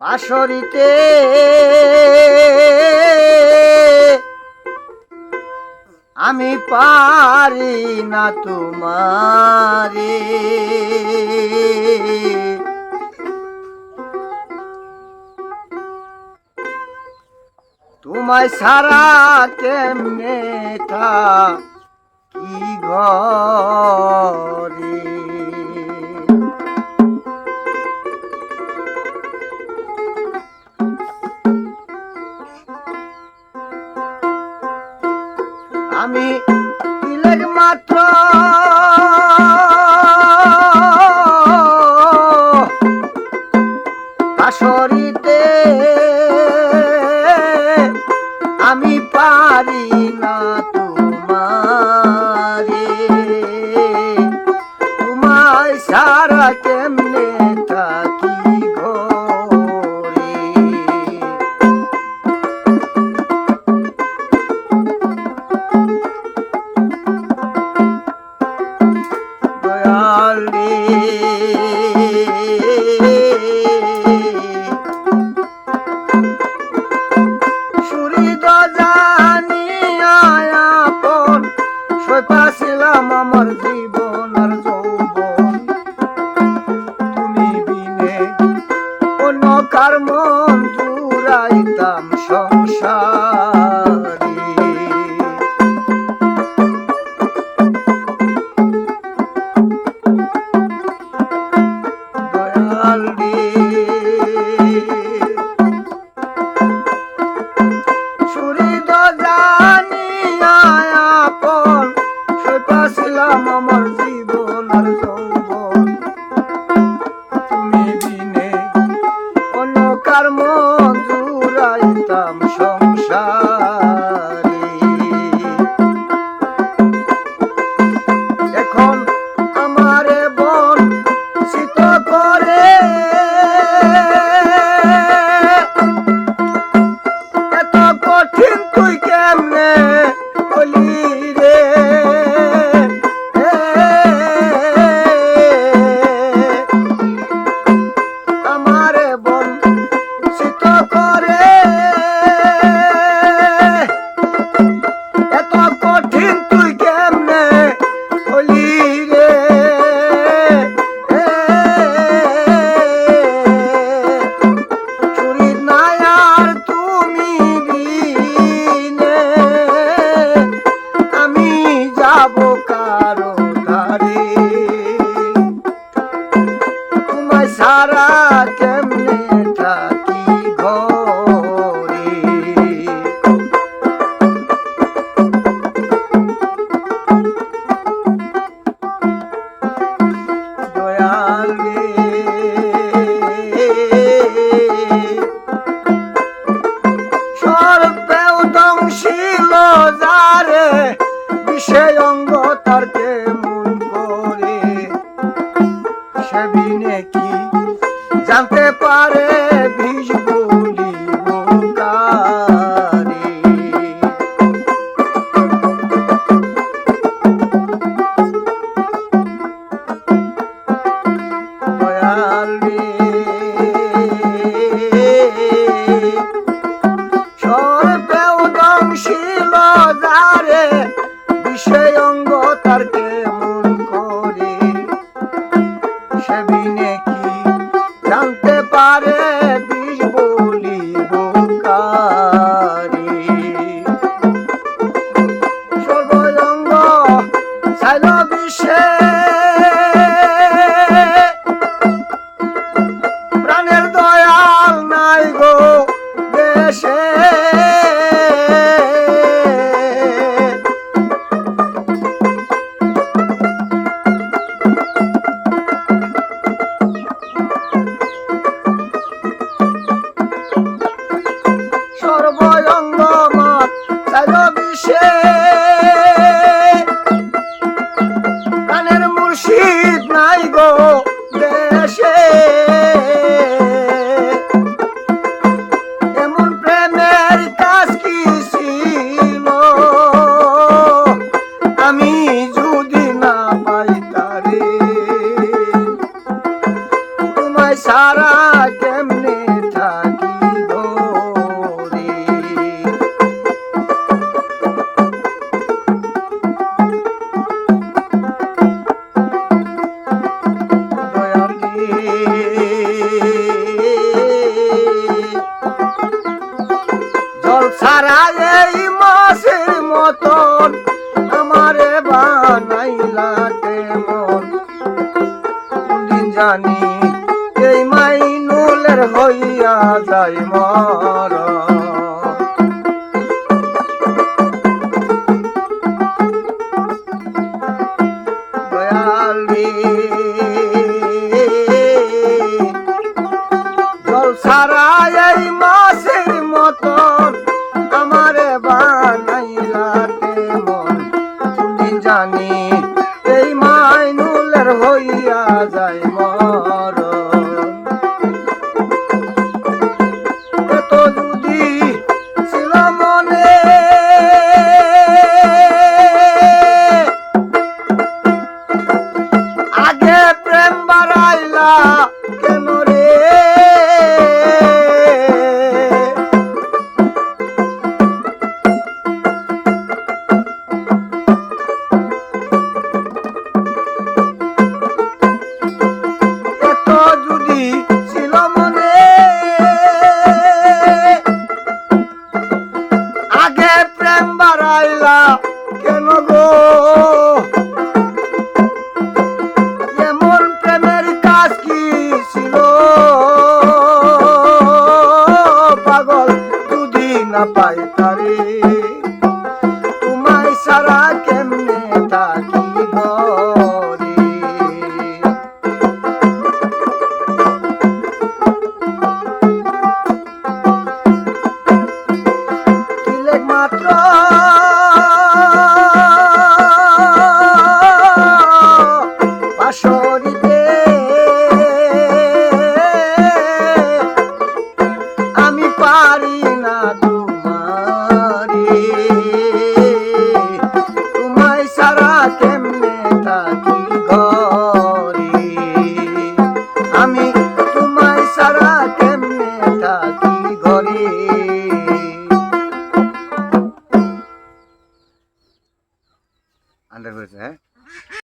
পাশরিতে আমি পারি না তোমারে। তোমায় সারা কেমনে থা কি ঘরে। আমি তিলক মাত্র আমার জীবন I'm not Hare মোর পেউ দংশিল যারে বিষয় অঙ্গ তার কে সারা এই মাসের মতন আমারে বানাইলা কেমন? জানি এই মাইনুলের হইয়া যায় মর でも না পাই